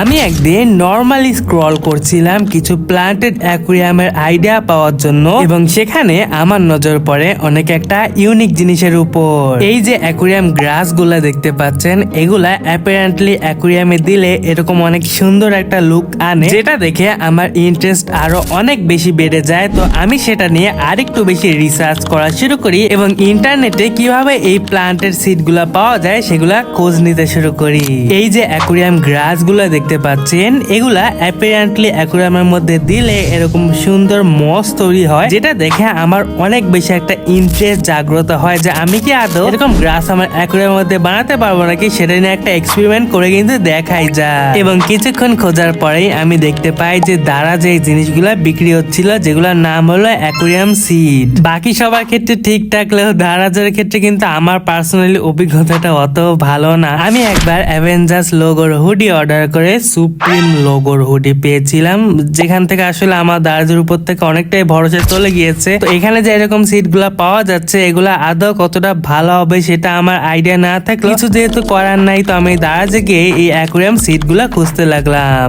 আমি একদিন normally scroll করছিলাম কিছু প্লান্টেড অ্যাকুরিয়ামের আইডিয়া পাওয়ার জন্য এবং সেখানে আমার নজর পড়ে অনেক একটা ইউনিক জিনিসের উপর। এই যে অ্যাকুরিয়াম গ্রাসগুলা দেখতে পাচ্ছেন, এগুলা অ্যাপারেন্টলি অ্যাকুরিয়ামে দিলে এরকম অনেক সুন্দর একটা লুক আনে, যেটা দেখে আমার ইন্টারেস্ট আরও অনেক বেশি বেড়ে যায়। তো আমি সেটা নিয়ে আরেকটু বেশি রিসার্চ করা শুরু করি এবং ইন্টারনেটে কীভাবে এই প্লান্টের সিডগুলা পাওয়া যায়, সেগুলা খোঁজ নিতে শুরু করি। এই যে অ্যাকুরিয়াম গ্রাসগুলা দেখতে পাচ্ছেন। এগুলা অ্যাপারেন্টলি অ্যাকুরিয়ামের মধ্যে দিলে এরকম সুন্দর মস তৈরি হয়, যেটা দেখে আমার অনেক বেশি একটা ইন্টারেস্ট জাগ্রত হয় যে আমি কি আদৌ এরকম গ্রাস আমার অ্যাকুরিয়ামের মধ্যে বানাতে পারব নাকি সেটা নিয়ে একটা এক্সপেরিমেন্ট করে কিন্তু দেখাই যায়। এবং কিছুক্ষণ খোঁজার পরেই আমি দেখতে পাই যে দ্বারা যে জিনিসগুলা বিক্রি হচ্ছিল, যেগুলোর নাম হলো অ্যাকুরিয়াম সিড বাকি সবার ক্ষেত্রে ঠিক থাকলেও দারাজের ক্ষেত্রে কিন্তু আমার পার্সোনালি অভিজ্ঞতাটা অত ভালো না। আমি একবার অ্যাভেঞ্জার্স লোগোর হুডি অর্ডার করে সুপ্রিম লোগোর হুডি পেয়েছিলাম, যেখান থেকে আসলে আমার দারাজের উপর থেকে অনেকটাই ভরসা চলে গিয়েছে। তো এখানে যে এরকম সিটগুলা পাওয়া যাচ্ছে, এগুলা আদৌ কতটা ভালো হবে সেটা আমার আইডিয়া না থাকলে কিছু যেহেতু করার নাই, তো আমি দারাজে গিয়ে এই অ্যাকুরিয়াম সিটগুলা খুঁজতে লাগলাম।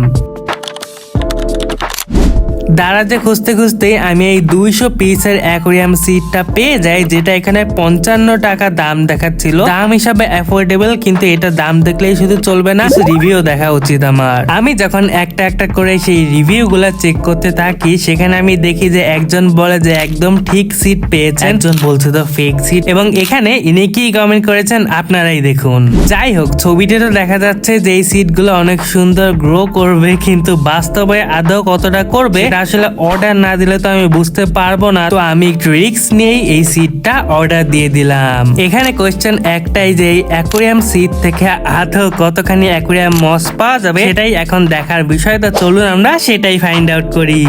দারাজে খুঁজতে খুঁজতে আমি এই দুইশো পিসের অ্যাকোরিয়াম সিটটা পেয়ে যাই, যেটা এখানে পঞ্চান্ন টাকা দাম দেখাচ্ছিল। দাম হিসাবে অ্যাফোর্ডেবল, কিন্তু এটা দাম দেখলেই শুধু চলবে না রিভিউ দেখা উচিত আমার। আমি যখন একটা একটা করে সেই রিভিউ গুলা চেক করতে থাকি, সেখানে আমি দেখি যে একজন বলে যে একদম ঠিক সিট পেয়েছেন। একজন বলছে তো ফেক সিট এবং এখানে ইনি কি কমেন্ট করেছেন, আপনারাই দেখুন। যাই হোক ছবিতে তো দেখা যাচ্ছে যে এই সিটগুলো অনেক সুন্দর গ্রো করবে, কিন্তু বাস্তবে আদৌ কতটা করবে আসলে অর্ডার না দিলে তো আমি বুঝতে পারব না। তো আমি একটু রিক্স নিয়েই এই সিটটা অর্ডার দিয়ে দিলাম। এখানে কোয়েশ্চেন একটাই যে অ্যাকুরিয়াম সিট থেকে আদৌ কতখানি অ্যাকুরিয়াম মস পাওয়া যাবে, সেটাই এখন দেখার বিষয়। তো চলুন আমরা সেটাই ফাইন্ড আউট করি।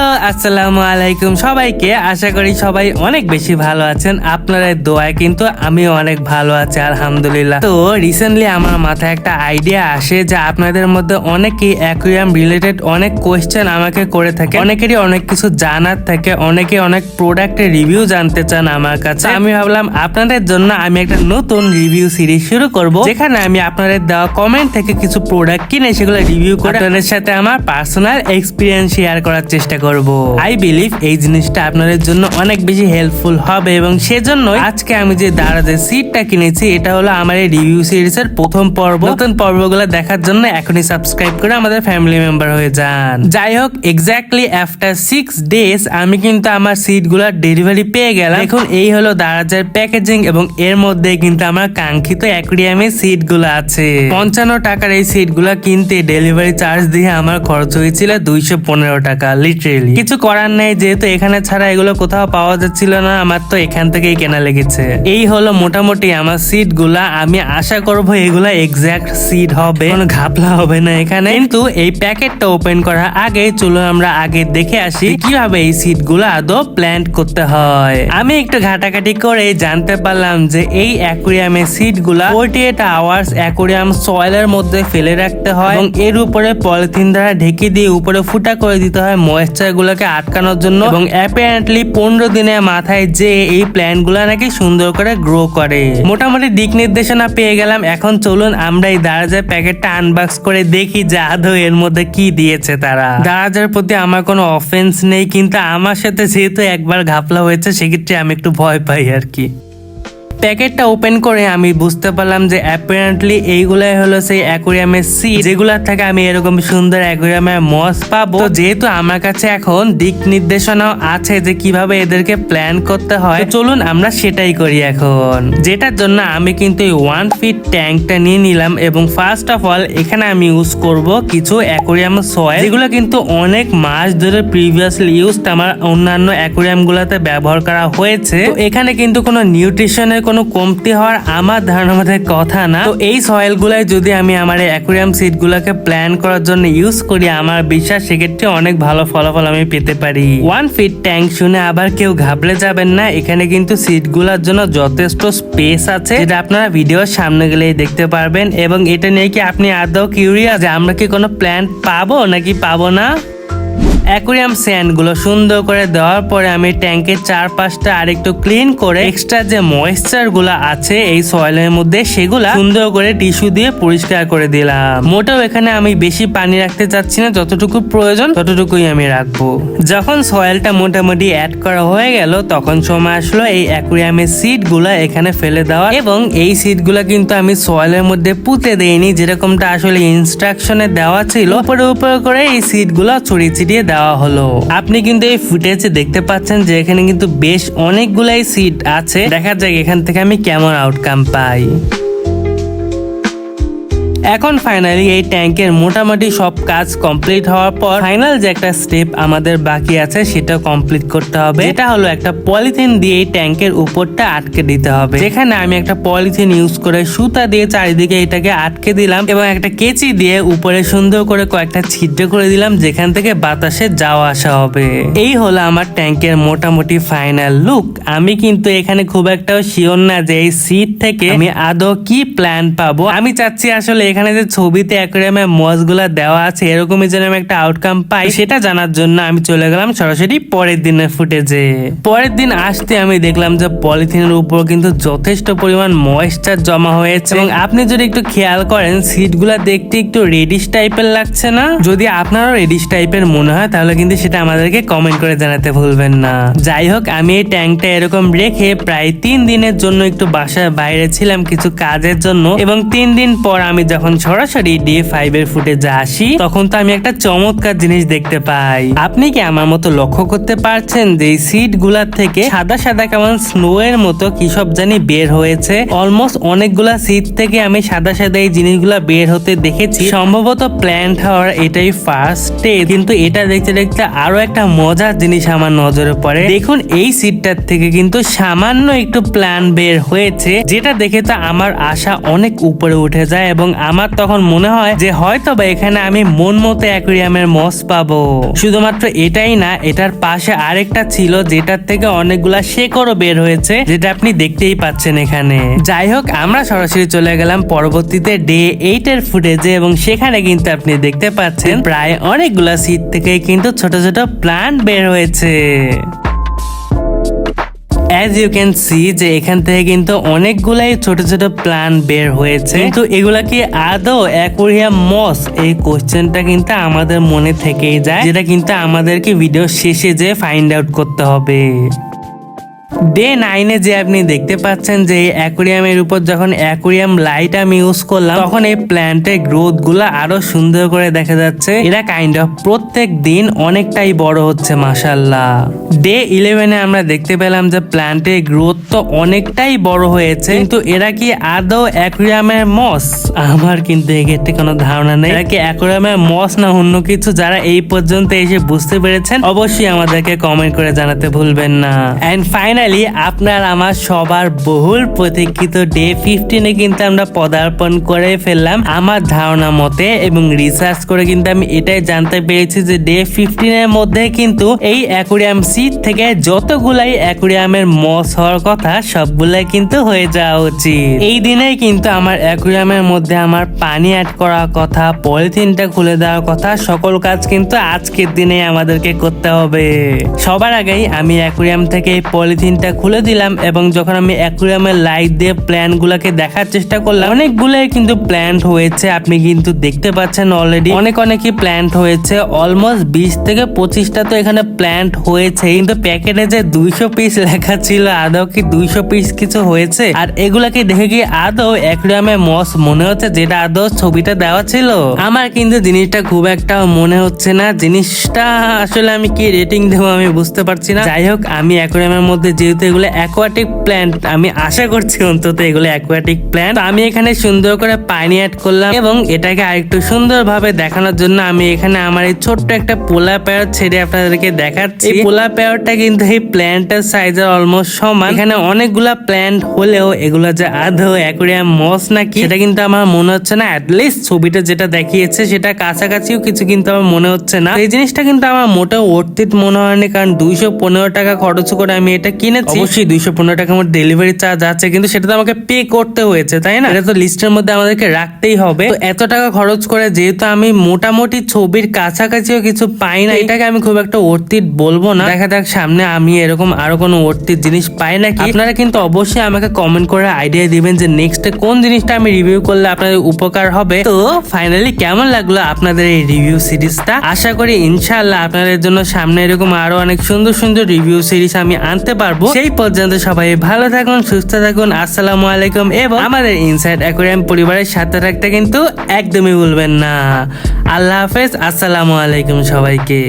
হ্যালো, আসসালামু আলাইকুম সবাইকে। আশা করি সবাই অনেক বেশি ভালো আছেন। আপনাদের দোয়ায় কিন্তু আমি অনেক ভালো আছি, আলহামদুলিল্লাহ। তো রিসেন্টলি আমার মাথায় একটা আইডিয়া আসে যে আপনাদের মধ্যে অনেকেই অ্যাকুরিয়াম রিলেটেড অনেক কোয়েশ্চেন আমাকে করে থাকে। অনেকেরই অনেক কিছু জানার থাকে, অনেকে অনেক প্রোডাক্টের রিভিউ জানতে চান আমার কাছে। আমি ভাবলাম, আপনাদের জন্য আমি একটা নতুন রিভিউ সিরিজ শুরু করব, যেখানে আমি আপনাদের দেওয়া কমেন্ট থেকে কিছু প্রোডাক্ট কিনে সেগুলো রিভিউ করে আপনাদের সাথে আমার পার্সোনাল এক্সপিরিয়েন্স শেয়ার করার চেষ্টা করব। আই বিলিভ এই জিনিসটা আপনাদের জন্য অনেক বেশি হেল্পফুল হবে এবং সেজন্য আজকে আমি যে দাঁড়াতে সিটটা কিনেছি, এটা হলো আমার এই রিভিউ সিরিজের প্রথম পর্ব। নতুন পর্বগুলো দেখার জন্য এখনই সাবস্ক্রাইব করে আমাদের ফ্যামিলি মেম্বার হয়ে যান। যাই হোক এক্স্যাক্টলি আফটার সিক্স ডেজ আমি কিন্তু আমার সিটগুলার ডেলিভারি পেয়ে গেলাম। এখন এই হলো দারাজের প্যাকেজিং এবং এর মধ্যে কিন্তু আমার কাঙ্ক্ষিত অ্যাকুরিয়ামের সিটগুলো আছে। পঞ্চান্ন টাকার এই সিটগুলা কিনতে ডেলিভারি চার্জ দিয়ে আমার খরচ হয়েছিল দুইশো পনেরো টাকা লিটারেলি কিছু করার নেই, যেহেতু এখানে ছাড়া এগুলো কোথাও পাওয়া যাচ্ছিল না, আমার তো এখান থেকেই কেনা লেগেছে। এই হলো মোটামুটি আমার সিটগুলা আমি আশা করব এগুলা এক্সাক্ট সিট হবে। কোনো ঘাপলা হবে না এখানে। কিন্তু এই প্যাকেটটা ওপেন করার আগে চলুন আমরা আগে দেখে আসি কীভাবে এই সিটগুলো আদৌ প্ল্যান্ট করতে হয়। আমি একটু ঘাটাঘাটি করে জানতে পারলাম যে এই অ্যাকুরিয়ামের সিটগুলা ফোর্টি এইট আওয়ার্স অ্যাকুরিয়াম সয়েলের মধ্যে ফেলে রাখতে হয় এবং এর উপরে পলিথিন দ্বারা ঢেকে দিয়ে উপরে ফুটা করে দিতে হয় ময়েশ্চার গুলোকে আটকানোর জন্য এবং অ্যাপারেন্টলি পনেরো দিনের মাথায় যে এই প্ল্যানগুলা নাকি সুন্দর করে গ্রো করে। মোটামুটি দিক নির্দেশনা পেয়ে গেলাম। এখন চলুন আমরা এই দারাজের প্যাকেটটা আনবক্স করে দেখি যে আদৌ এর মধ্যে কি দিয়েছে তারা। দারাজের প্রতি আমার কোনো অফেন্স নেই, কিন্তু আমার সাথে যেহেতু একবার ঘাপলা হয়েছে, সেক্ষেত্রে আমি একটু ভয় পাই আর কি। প্যাকেটটা ওপেন করে আমি বুঝতে পারলাম যে অ্যাপারেন্টলি এইগুলাই হলো সেই অ্যাকোরিয়ামের সি যেগুলার থেকে আমি এরকম সুন্দর অ্যাকোরিয়ামের মস পাবো। যেহেতু আমার কাছে এখন দিক নির্দেশনাও আছে যে কীভাবে এদেরকে প্ল্যান করতে হয় চলুন আমরা সেটাই করি এখন। যেটার জন্য আমি কিন্তু এই ওয়ান ফিট ট্যাঙ্কটা নিয়ে নিলাম এবং ফার্স্ট অফ অল এখানে আমি ইউজ করব কিছু অ্যাকোরিয়াম সয়েল যেগুলো কিন্তু অনেক মাস ধরে প্রিভিয়াসলি ইউজ আমার অন্যান্য অ্যাকোরিয়াম গুলাতে ব্যবহার করা হয়েছে। এখানে কিন্তু কোনো নিউট্রিশনের কোনো কমতি হওয়ার আমার ধারণা মধ্যে কথা না। তো এই সয়েল গুলাই যদি আমি আমার অ্যাকুরিয়াম সিট গুলাকে প্ল্যান করার জন্য ইউজ করি, আমার বিশ্বাস সেক্ষেত্রে অনেক ভালো ফলাফল আমি পেতে পারি। ওয়ান ফিট ট্যাঙ্ক শুনে আবার কেউ ঘাবড়ে যাবেন না, এখানে কিন্তু সিটগুলার জন্য যথেষ্ট স্পেস আছে, যেটা আপনারা ভিডিওর সামনে গেলেই দেখতে পারবেন। এবং এটা নিয়ে কি আপনি আদৌ কিউরিয়াস যে আমরা কি কোনো প্ল্যান পাবো নাকি পাবো না? অ্যাকুরিয়াম স্যান্ডগুলো সুন্দর করে দেওয়ার পরে আমি ট্যাঙ্কের চারপাশটা আরেকটু ক্লিন করে এক্সট্রা যে ময়েশ্চারগুলো আছে এই সয়েলের মধ্যে সেগুলা সুন্দর করে টিস্যু দিয়ে পরিষ্কার করে দিলাম। মোটেও এখানে আমি বেশি পানি রাখতে চাচ্ছি না, যতটুকু প্রয়োজন ততটুকুই আমি রাখব। যখন সয়েলটা মোটামুটি অ্যাড করা হয়ে গেল, তখন সময় আসলো এই অ্যাকুরিয়ামের সিডগুলা এখানে ফেলে দেওয়া এবং এই সিডগুলা কিন্তু আমি সয়েলের মধ্যে পুঁতে দেইনি, যেরকমটা আসলে ইনস্ট্রাকশনে দেওয়া ছিল। উপরে উপরে করে এই সিডগুলা ছড়িয়ে ছিটিয়ে দেওয়া হলো। আপনি কিন্তু এই ফুটেজে দেখতে পাচ্ছেন যে এখানে কিন্তু বেশ অনেকগুলাই সিট আছে। দেখা যাক এখান থেকে আমি কেমন আউটকাম পাই। এখন ফাইনালি এই ট্যাঙ্কের মোটামুটি সব কাজ কমপ্লিট হওয়ার পর ফাইনাল যে একটা স্টেপ আমাদের বাকি আছে সেটা কমপ্লিট করতে হবে। এটা হলো একটা পলিথিন দিয়ে এই ট্যাঙ্কের উপরটা আটকে দিতে হবে। যেখানে আমি একটা পলিথিন ইউজ করে সুতা দিয়ে চারিদিকে এটাকে আটকে দিলাম এবং একটা কেচি দিয়ে উপরে সুন্দর করে কয়েকটা ছিদ্র করে দিলাম, যেখান থেকে বাতাসে যাওয়া আসা হবে। এই হলো আমার ট্যাঙ্কের মোটামুটি ফাইনাল লুক আমি কিন্তু এখানে খুব একটাও শিওর না যে এই সিট থেকে আমি আদৌ কি প্ল্যান পাবো। আমি চাচ্ছি আসলে এখানে যে ছবিতে অ্যাকোরিয়ামে মজগুলা দেওয়া আছে, এরকমই যেন আমি একটা আউটকাম পাই। সেটা জানার জন্য আমি চলে গেলাম সরাসরি পরের দিনের ফুটেজে পরের দিন আসতে আমি দেখলাম যে পলিথিনের উপর কিন্তু যথেষ্ট পরিমাণ ময়েশ্চার জমা হয়েছে। এবং আপনি যদি একটু খেয়াল করেন সিটগুলা দেখতে একটু রেডিশ টাইপের লাগছে না? যদি আপনারও রেডিশ টাইপের মনে হয়, তাহলে কিন্তু সেটা আমাদেরকে কমেন্ট করে জানাতে ভুলবেন না। যাই হোক, আমি এই ট্যাঙ্কটা এরকম রেখে প্রায় তিন দিনের জন্য একটু বাসার বাইরে ছিলাম কিছু কাজের জন্য। এবং তিন দিন পর আমি যখন সরাসরি ডে ফাইভ এর ফুটেজে আসি, তখন তো আমি একটা চমৎকার জিনিস দেখতে পাই। আপনি কি আমার মতো লক্ষ্য করতে পারছেন যে সিটগুলার থেকে সাদা সাদা কেমন স্নো এর মতো কি সব জানি বের হয়েছে? অলমোস্ট অনেকগুলা সিট থেকে আমি সাদা সাদা এই জিনিসগুলা বের হতে দেখেছি। সম্ভবত প্ল্যান্ট হওয়ার এটাই ফার্স্ট স্টেজ কিন্তু এটা দেখতে দেখতে আরও একটা মজার জিনিস আমার নজরে পড়ে। দেখুন, এই সিটটার থেকে কিন্তু সামান্য একটু প্ল্যান বের হয়েছে, যেটা দেখে তো আমার আশা অনেক উপরে উঠে যায় এবং আমার তখন মনে হয় যে হয়তো বা এখানে আমি মন মতো অ্যাকুরিয়ামের মস পাবো। শুধুমাত্র এটাই না, এটার পাশে আরেকটা ছিল যেটার থেকে অনেকগুলা শেকড়ও বের হয়েছে, যেটা আপনি দেখতেই পাচ্ছেন এখানে। যাই হোক, আমরা সরাসরি চলে গেলাম পরবর্তীতে ডে এইট এর ফুটেজে এবং সেখানে কিন্তু আপনি দেখতে পাচ্ছেন প্রায় অনেকগুলা সিট থেকে কিন্তু ছোট ছোট প্লান্ট বের হয়েছে। অ্যাজ ইউ ক্যান সি যে এখান থেকে কিন্তু অনেকগুলাই ছোট ছোট প্ল্যান বের হয়েছে। কিন্তু এগুলা কি আদৌ অ্যাকোরিয়াম মস এই কোশ্চেনটা কিন্তু আমাদের মনে থেকেই যায়, যেটা কিন্তু আমাদেরকে ভিডিও শেষে যে ফাইন্ড আউট করতে হবে। ডে নাইনে যে আপনি দেখতে পাচ্ছেন যে অ্যাকোরিয়ামের উপর যখন অ্যাকোরিয়াম লাইট আমি ইউজ করলাম, তখন এই প্ল্যান্টের গ্রোথগুলো আরও সুন্দর করে দেখা যাচ্ছে। এরা কাইন্ড অফ প্রত্যেক দিন অনেকটাই বড় হচ্ছে মাসাল্লাহ ডে ইলেভেনে আমরা দেখতে পেলাম যে প্ল্যান্টের গ্রোথ তো অনেকটাই বড় হয়েছে, কিন্তু এরা কি আদৌ অ্যাকোরিয়ামের মস? আমার কিন্তু এক্ষেত্রে কোনো ধারণা নেই। এরা কি অ্যাকোরিয়ামের মস না অন্য কিছু? যারা এই পর্যন্ত এসে বুঝতে পেরেছেন, অবশ্যই আমাদেরকে কমেন্ট করে জানাতে ভুলবেন না। এন্ড ফাইনালি আপনার আমার সবার বহুল প্রতীক্ষিত ডে ফিফটিনে কিন্তু আমরা পদার্পণ করে ফেললাম। আমার ধারণা মতে এবং রিসার্চ করে কিন্তু আমি এটাই জানতে পেরেছি যে ডে ফিফটিনের মধ্যে কিন্তু এই অ্যাকুরিয়াম সিট থেকে যতগুলাই অ্যাকুরিয়ামের মস হওয়ার কথা, সবগুলাই কিন্তু হয়ে যাওয়া উচিত। এই দিনে কিন্তু আমার অ্যাকুরিয়ামের মধ্যে আমার পানি অ্যাড করার কথা, পলিথিনটা খুলে দেওয়ার কথা, সকল কাজ কিন্তু আজকের দিনে আমাদেরকে করতে হবে। সবার আগেই আমি অ্যাকুরিয়াম থেকে এই পলিথিনটা খুলে দিলাম এবং যখন আমি অ্যাকুরিয়ামের লাইট দিয়ে প্ল্যান্ট গুলাকে দেখার চেষ্টা করলাম, অনেকগুলাই কিন্তু প্ল্যান্ট হয়েছে, আপনি কিন্তু দেখতে পাচ্ছেন অলরেডি অনেক অনেকই প্ল্যান্ট হয়েছে অলমোস্ট বিশ থেকে পঁচিশটা তো এখানে প্ল্যান্ট হয়েছে কিন্তু প্যাকেটে যে দুইশো পিস লেখা ছিল, আদৌ কি দুইশো পিস কিছু হয়েছে? আর এগুলাকে দেখে কি আদৌ অ্যাকুরিয়ামে মস মনে হচ্ছে যেটা আদৌ ছবিটা দেওয়া ছিল? আমার কিন্তু জিনিসটা খুব একটা মনে হচ্ছে না। জিনিসটা আসলে আমি কি রেটিং দেবো আমি বুঝতে পারছি না। যাই হোক, আমি অ্যাকুরিয়ামের মধ্যে যেহেতু এগুলো অ্যাকোয়াটিক প্ল্যান্ট আমি আশা করছি অন্তত এগুলো অ্যাকোয়াটিক প্ল্যান্ট আমি এখানে সুন্দর করে পানি অ্যাড করলাম এবং এটাকে আরেকটু সুন্দরভাবে দেখানোর জন্য আমি এখানে আমার এই ছোট্ট একটা পোলা পেয়ার ছেড়ে আপনাদেরকে দেখাচ্ছি। পোলা পেয়ারটা কিন্তু এই প্ল্যান্টের সাইজের অলমোস্ট সমান। এখানে অনেকগুলা প্ল্যান্ট হলেও এগুলো যে আধো অ্যাকোরিয়াম মস নাকি, সেটা কিন্তু আমার মনে হচ্ছে না। অ্যাটলিস্ট ছবিটা যেটা দেখিয়েছে, সেটা কাছাকাছিও কিছু কিন্তু আমার মনে হচ্ছে না। এই জিনিসটা কিন্তু আমার মোটেও অর্থিত মনে হয়নি, কারণ দুইশো পনেরো টাকা খরচ করে আমি এটা কিনে কিনেছি। অবশ্যই দুইশো পনেরো টাকা আমার ডেলিভারি চার্জ আছে কিন্তু সেটা তো আমাকে পে করতে হয়েছে তাই না? এটা তো লিস্টের মধ্যে আমাদেরকে রাখতেই হবে। তো এত টাকা খরচ করে যেহেতু আমি মোটামুটি ছবির কাছাকাছিও কিছু পাই না এটাকে আমি খুব একটা অর্থিত বলব না। দেখা যাক সামনে আমি এরকম আরও কোনো অর্থিত জিনিস পাই নাকি। আপনারা কিন্তু অবশ্যই আমাকে কমেন্ট করে আইডিয়া দিবেন যে নেক্সট কোন জিনিসটা আমি রিভিউ করলে আপনাদের উপকার হবে। তো ফাইনালি কেমন লাগল আপনাদের এই রিভিউ সিরিজটা আশা করি ইনশাআল্লাহ আপনাদের জন্য সামনে এরকম আরও অনেক সুন্দর সুন্দর রিভিউ সিরিজ আমি আনতে পারব। সেই পর্যন্ত সবাই ভালো থাকুন, সুস্থ থাকুন, আসসালামু আলাইকুম এবং আমাদের ইনসাইড অ্যাকোরিয়াম পরিবারের সাথে থাকতে কিন্তু একদমই ভুলবেন না। আল্লাহ হাফেজ, আসসালামু আলাইকুম সবাইকে।